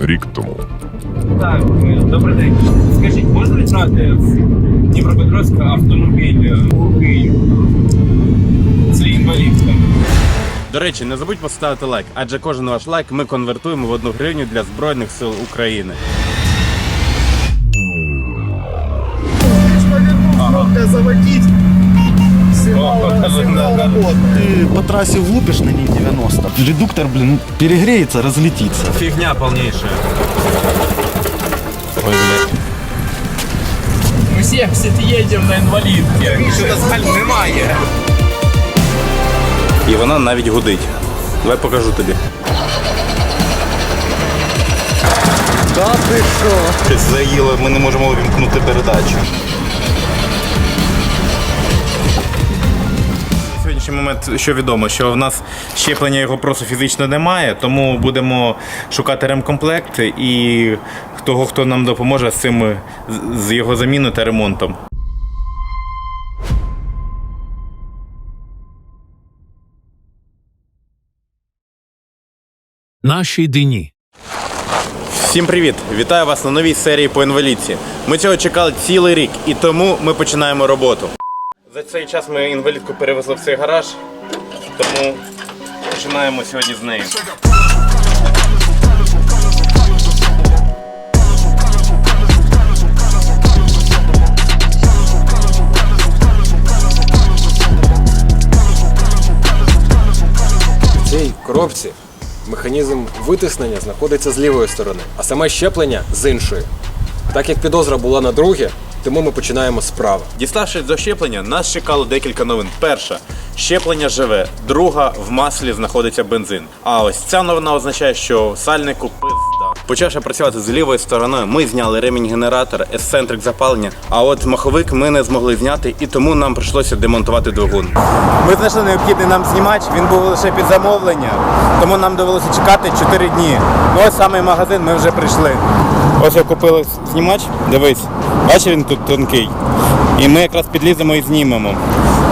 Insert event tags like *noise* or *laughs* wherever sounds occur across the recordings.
Рік тому. Так, е, добрий день. Скажіть, можна відправити в Дніпропетровськ автомобіль е, у Київ? Це інвалідка. До речі, не забудь поставити лайк, адже кожен ваш лайк ми конвертуємо в одну гривню для Збройних сил України. заводить. Ты по трассе влупишь на ней 90. Редуктор, блин, перегреется, разлетится. Фігня повніша. Ой, блядь. Ми 70 їдемо на інвалідці. Що на жаль немає. І вона навіть гудить. Давай покажу тобі. Да ты что? Щось заїло, ми не можемо увімкнути передачу. На момент що відомо, що в нас щеплення його просто фізично немає, тому будемо шукати ремкомплект і того, хто нам допоможе з цим з- з його заміною та ремонтом. Наші дні. Всім привіт! Вітаю вас на новій серії по інвалідці. Ми цього чекали цілий рік і тому ми починаємо роботу. За цей час ми інвалідку перевезли в цей гараж, тому починаємо сьогодні з нею. В цій коробці механізм витиснення знаходиться з лівої сторони, а саме щеплення з іншої. Так як підозра була на друге, тому ми починаємо справа. Діставшись до щеплення, нас чекало декілька новин. Перша щеплення живе, друга в маслі знаходиться бензин. А ось ця новина означає, що сальнику пизда. Почавши працювати з лівої сторони, ми зняли ремінь генератора, ексцентрик запалення. А от маховик ми не змогли зняти, і тому нам прийшлося демонтувати двигун. Ми знайшли необхідний нам знімач, він був лише під замовлення, тому нам довелося чекати 4 дні. Ну ось саме магазин ми вже прийшли. Ось я купили знімач, дивись, бачиш він тут тонкий. І ми якраз підліземо і знімемо.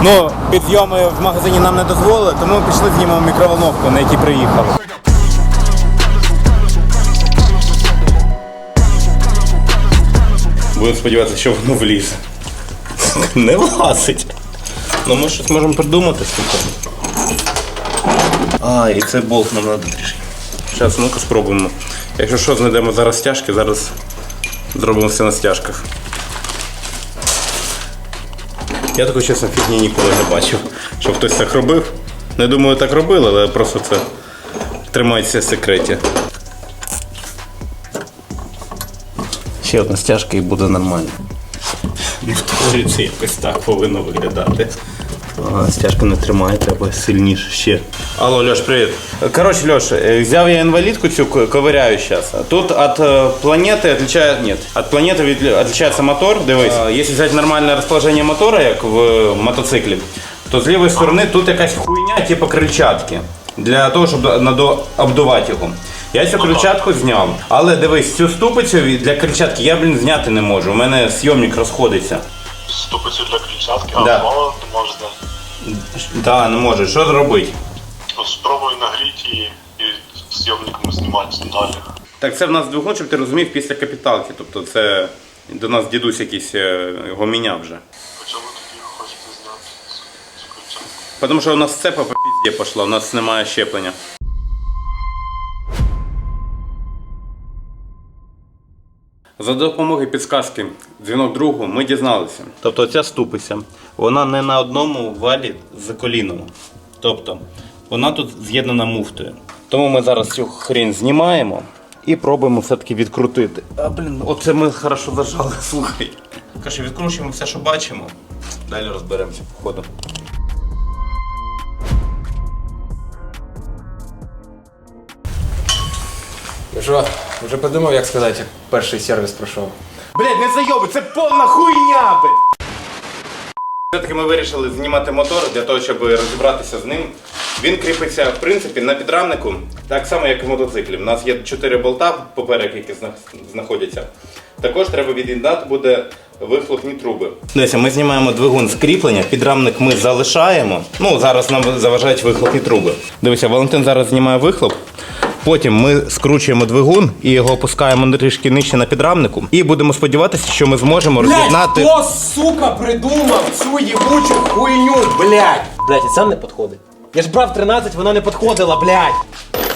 Ну, підйоми в магазині нам не дозволили, тому ми пішли знімемо мікроволновку, на якій приїхали. Будемо сподіватися, що воно влізе. Не влазить. Ну ми щось можемо придумати слухай. А, і цей болт нам треба трішки. Зараз, ну-ка спробуємо. Якщо що, знайдемо зараз стяжки, зараз зробимо все на стяжках. Я такої чесно фігні ніколи не бачив, щоб хтось так робив. Не думаю, так робили, але просто це тримається в секреті. Ще одна стяжка і буде нормально. Ну, в теорії це якось так повинно виглядати. Ага, стяжка не тримає, треба сильніше ще. Алло, Льош, привіт. Коротше, Льош, е, взяв я інвалідку цю ко- ковиряю зараз. Тут от е, планети отличает, нет, от планеты від- отличается мотор. Дивись, Е, якщо взяти нормальне розположення мотора, як в мотоциклі, то з лівої сторони тут якась хуйня, типу крильчатки. Для того, щоб надо- обдувати його. Я цю крильчатку зняв. Але дивись, цю ступицю для крильчатки я, блін, зняти не можу. У мене зйомник розходиться. Ступицю для кричатки, а Да. не можете. Так, не можу. Що зробити? Спробуй нагріти її і зйомниками знімати далі. Так, це в нас двигун, щоб ти розумів, після капіталки. Тобто це до нас дідусь якийсь е, його міняв вже. По чому тоді хочете зняти цю- цю кричатку? Тому що у нас цепа по пізді пішла, у нас немає щеплення. За допомогою підсказки дзвінок другу ми дізналися. Тобто ця ступиця, вона не на одному валі за коліном. Тобто вона тут з'єднана муфтою. Тому ми зараз цю хрень знімаємо і пробуємо все-таки відкрутити. А блін, оце ми хорошо зажали, *laughs* слухай. Каже, відкручуємо все, що бачимо. Далі розберемося по що, вже подумав, як сказати, як перший сервіс пройшов. Блять, не зайоби, це повна хуйня, блядь! Все-таки ми вирішили знімати мотор для того, щоб розібратися з ним. Він кріпиться, в принципі, на підрамнику, так само, як і в мотоциклі. У нас є 4 болта поперек, які знаходяться. Також треба від'єднати буде вихлопні труби. Дивіться, ми знімаємо двигун з кріплення, підрамник ми залишаємо. Ну, зараз нам заважають вихлопні труби. Дивися, Валентин зараз знімає вихлоп. Потім ми скручуємо двигун і його опускаємо трішки нижче на підрамнику. І будемо сподіватися, що ми зможемо роз'єднати. сука, придумав цю їбучу хуйню, блядь? Блядь, і це не підходить. Я ж брав 13, вона не підходила, блядь.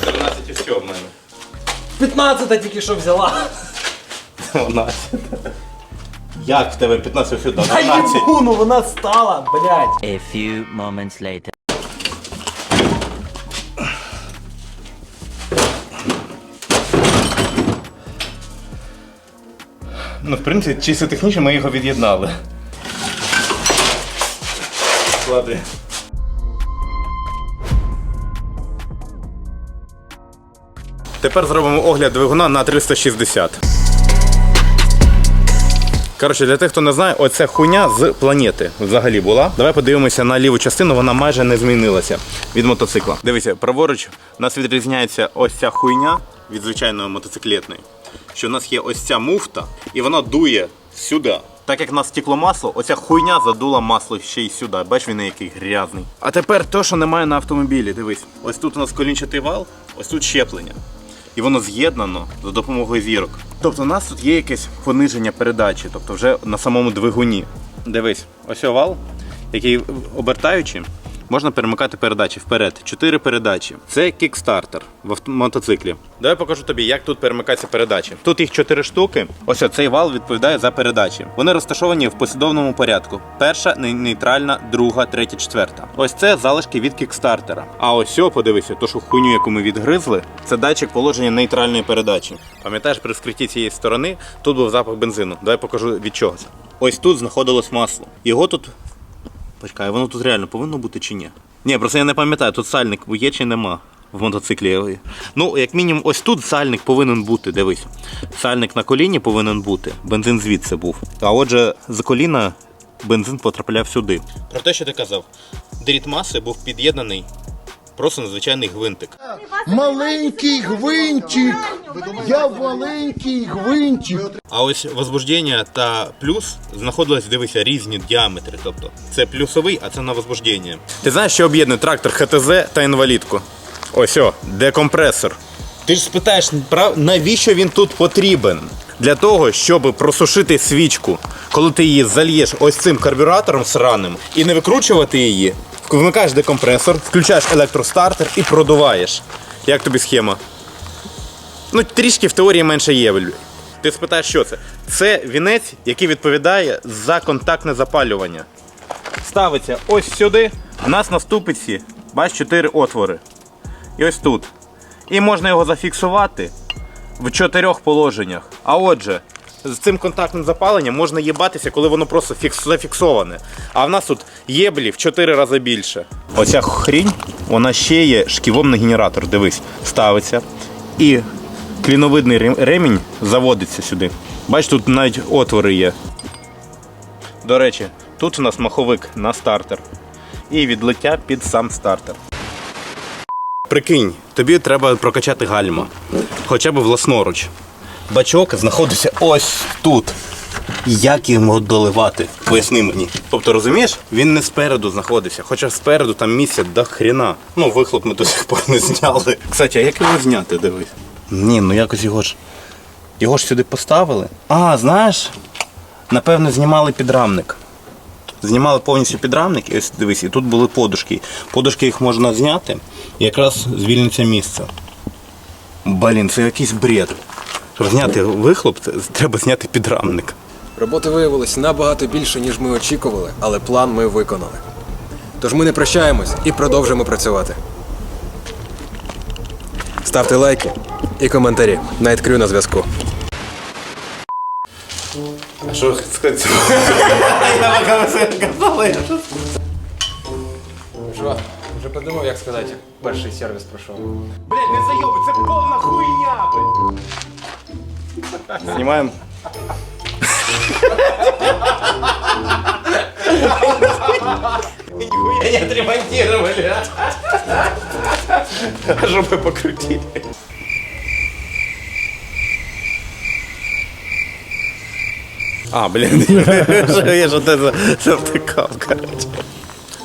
13 і все в мене. 15 тільки що взяла. 12. Як в тебе 15 сюди? Та їбу, ну вона стала, блядь. A few moments later. Ну, в принципі, чисто технічно ми його від'єднали. Клади. Тепер зробимо огляд двигуна на 360. Коротше, для тих, хто не знає, оця хуйня з планети взагалі була. Давай подивимося на ліву частину, вона майже не змінилася від мотоцикла. Дивіться, праворуч у нас відрізняється ось ця хуйня від звичайної мотоциклетної. Що у нас є ось ця муфта, і вона дує сюди. Так як у нас стекло масло, оця хуйня задула масло ще й сюди. Бач він який грязний. А тепер то, що немає на автомобілі. Дивись, ось тут у нас колінчатий вал, ось тут щеплення і воно з'єднано за допомогою зірок. Тобто у нас тут є якесь пониження передачі, тобто вже на самому двигуні. Дивись, ось овал, який обертаючи, можна перемикати передачі вперед. Чотири передачі. Це кікстартер в мотоциклі. Давай покажу тобі, як тут перемикаються передачі. Тут їх чотири штуки. Ось цей вал відповідає за передачі. Вони розташовані в послідовному порядку: перша, нейтральна, друга, третя, четверта. Ось це залишки від кікстартера. А ось о, подивися, то що хуйню, яку ми відгризли, це датчик положення нейтральної передачі. Пам'ятаєш, при скритті цієї сторони тут був запах бензину. Давай покажу від чого це. Ось тут знаходилось масло. Його тут Почекай, воно тут реально повинно бути чи ні? Ні, просто я не пам'ятаю, тут сальник є чи нема в мотоциклі. Ну, як мінімум, ось тут сальник повинен бути, дивись. Сальник на коліні повинен бути, бензин звідси був. А отже, з коліна бензин потрапляв сюди. Про те, що ти казав, дріт маси був під'єднаний просто на звичайний гвинтик. Маленький гвинтик. Я маленький гвинтик. А ось возбуждення та плюс знаходились, дивися, різні діаметри. Тобто це плюсовий, а це на возбуждення. Ти знаєш, що об'єднує трактор ХТЗ та інвалідку? Ось о, декомпресор. Ти ж спитаєш, навіщо він тут потрібен? Для того, щоб просушити свічку, коли ти її зальєш ось цим карбюратором сраним і не викручувати її, вмикаєш декомпресор, включаєш електростартер і продуваєш. Як тобі схема? Ну, трішки в теорії менше є. Ти спитаєш, що це? Це вінець, який відповідає за контактне запалювання. Ставиться ось сюди. У нас на ступиці, бач, чотири отвори. І ось тут. І можна його зафіксувати в чотирьох положеннях. А отже, з цим контактним запаленням можна їбатися, коли воно просто фікс- зафіксоване. А в нас тут єблі в 4 рази більше. Оця хрінь, вона ще є шківом на генератор. Дивись, ставиться. І кліновидний ремінь заводиться сюди. Бач, тут навіть отвори є. До речі, тут у нас маховик на стартер. І відлиття під сам стартер. Прикинь, тобі треба прокачати гальма. Хоча б власноруч. Бачок знаходиться ось тут. Як йому доливати? Поясни мені. Тобто, розумієш, він не спереду знаходиться, хоча спереду там місця до хріна. Ну, вихлоп ми до сих пор не зняли. Кстати, а як його зняти, дивись? Ні, ну якось його ж. Його ж сюди поставили. А, знаєш, напевно, знімали підрамник. Знімали повністю підрамник, і ось дивись, і тут були подушки. Подушки їх можна зняти, і якраз звільниться місце. Блін, це якийсь бред. Щоб зняти вихлоп, треба зняти підрамник. Роботи виявилось набагато більше, ніж ми очікували, але план ми виконали. Тож ми не прощаємось і продовжимо працювати. Ставте лайки і коментарі. Найткрю на зв'язку. А що сказати? Я казала, я що Що, вже подумав, як сказати? Перший сервіс пройшов. Блять, не зайоби, це повна хуйня, блядь. Знімаємо. Нихуя не отремонтировали, а? Жопы *laughs* покрутили. А, блін, *laughs* я ж оте завтикав, коротше.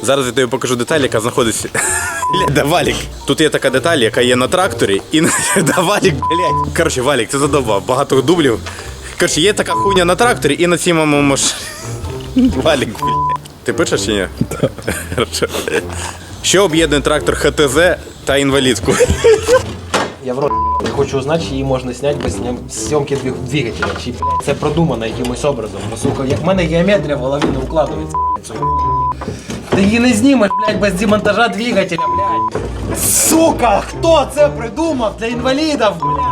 Зараз я тобі покажу деталь, яка знаходиться *laughs* Блядь, валік. Тут є така деталь, яка є на тракторі, і *laughs* на валік, блядь. Коротше, валік, це задовбав. Багато дублів. Коротше, є така хуйня на тракторі і на цій маш... *laughs* Валік, блядь. Ти пишеш чи ні? Що об'єднує трактор ХТЗ та інвалідку? Я в рот не хочу узнати, чи її можна зняти без знім- зйомки двигателя. Чи це продумано якимось образом. Ну, сука, як в мене геометрія в голові не укладується. Ти її не знімеш, блядь, без демонтажа двигателя, блядь. Сука, хто це придумав для інвалідів, блядь?